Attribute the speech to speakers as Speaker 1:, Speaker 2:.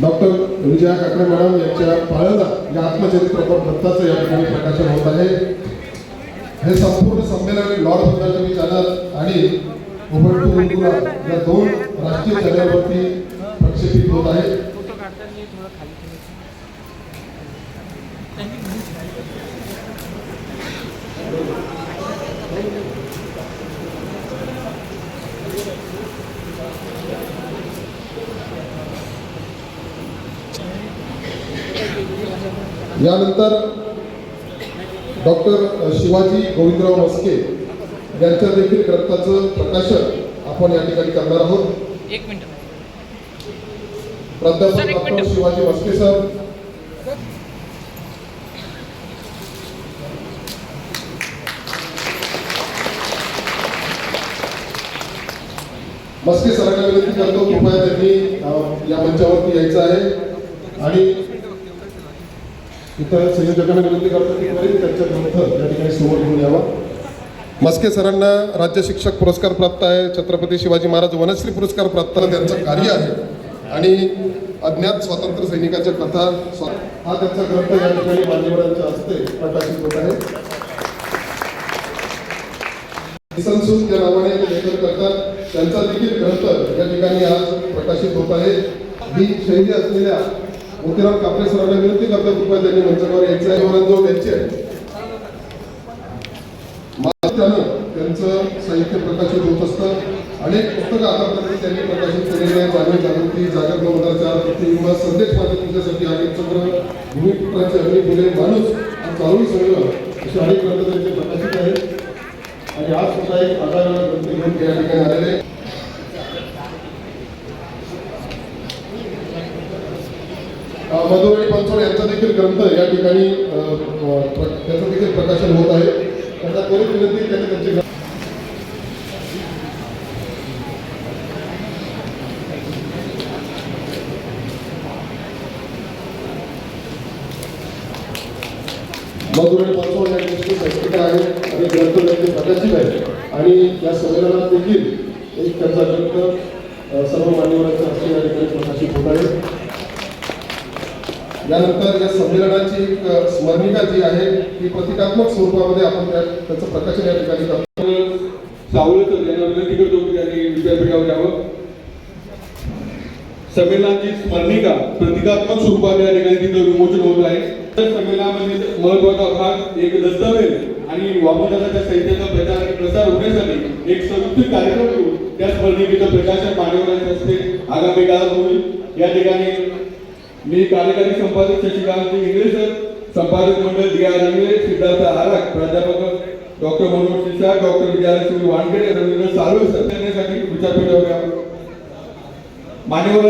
Speaker 1: Doctor Vijaya Kakade madam यांच्या पाळणा या आत्मचरित्रपर ग्रंथाचं या ठिकाणी प्रकाशन होत आहे हे संपूर्ण संमेलन लॉर्ड बुद्धाच्या चॅनल आणि या दोन राष्ट्रीय चॅनलवरती प्रक्षेपित होत आहे
Speaker 2: Thank you.
Speaker 1: यानंतर डॉक्टर शिवाजी गोविंदराव मस्के यांच्या देखील ग्रंथाचं प्रकाशन आपण या ठिकाणी करणार आहोत.
Speaker 2: एक मिनिट.
Speaker 1: प्राध्यापक डॉक्टर. शिवाजी मस्के सर. मस्के सरांना विनंती करतो कृपया त्यांनी या मंचावरती यायचं आहे. आणि इथं संयोजकांना विनंती करतो की त्वरित त्यांचा ग्रंथ या ठिकाणी समोर घेऊन यावा. मस्के सरांना राज्य शिक्षक पुरस्कार प्राप्त आहे. छत्रपती शिवाजी महाराज वनश्री पुरस्कार प्राप्त त्यांचं कार्य आहे. आणि अज्ञात स्वातंत्र्य सैनिकाच्या कथा हा त्यांचा ग्रंथ या ठिकाणी मान्यवरांच्या हस्ते प्रकाशित होत आहे. किसनसून या नावाने ते लेखन करतात त्यांचा देखील ग्रंथ या ठिकाणी आज प्रकाशित होत आहे. ही शैली असलेल्या मोतीराम कापरे सरांना विनंती करतो कृपया त्यांनी मंचावर यायचं आहे. जाऊन यांचे त्यानं त्यांचं साहित्य प्रकाशित होत असतं. अनेक पुस्तकं आतापर्यंत त्यांनी प्रकाशित केलेली आहेत. जाणीव जागृती जागर दोन प्रतिबिंब संदेश माझे तुमच्यासाठी अनेक चंद्र भूमिपुत्रांचे अग्नी फुले माणूस आणि चालू सगळं असे अनेक ग्रंथ त्यांचे प्रकाशित आहेत. आणि आज सुद्धा एक आधार ग्रंथ घेऊन या ठिकाणी मधुर आणि अ, पंचोड यांचा देखील ग्रंथ या ठिकाणी त्याचं देखील प्रकाशन होत आहे. त्यांना त्वरित विनंती त्यांनी त्यांची मधुर आणि पंचोड या गोष्टी संस्कृत आहे आणि ग्रंथ त्यांचे प्रकाशित आहे. आणि या संमेलनात देखील एक त्यांचा ग्रंथ सर्व मान्यवरांच्या हस्ते या ठिकाणी प्रकाशित होत आहे. यानंतर या संमेलनाची एक स्मरणिका जी आहे ती प्रतिकात्मक स्वरूपामध्ये आपण त्या त्याचं प्रकाशन या ठिकाणी करतो.
Speaker 3: सावळकर यांना विनंती करतो की त्यांनी विद्यापीठावर यावं. संमेलनाची स्मरणिका प्रतिकात्मक स्वरूपात या ठिकाणी तिथं विमोचन होत आहे. तर संमेलनामध्ये महत्त्वाचा भाग एक दस्तावेज आणि वामनदादाच्या साहित्याचा प्रचार आणि प्रसार होण्यासाठी एक संयुक्त कार्यक्रम घेऊन त्या स्मरणिकेचं प्रकाशन मान्यवरांच्या हस्ते आगामी काळात होईल. या ठिकाणी मी कार्यकारी संपादक शशिकांत इंगळे सर संपादक मंडळ डी आर इंगळे सिद्धार्थ आराक प्राध्यापक डॉक्टर मनोज शिरसाट डॉक्टर विद्यालय वानखेडे रवींद्र साळवे सर त्यांच्यासाठी विचारपीठ यावं. मान्यवर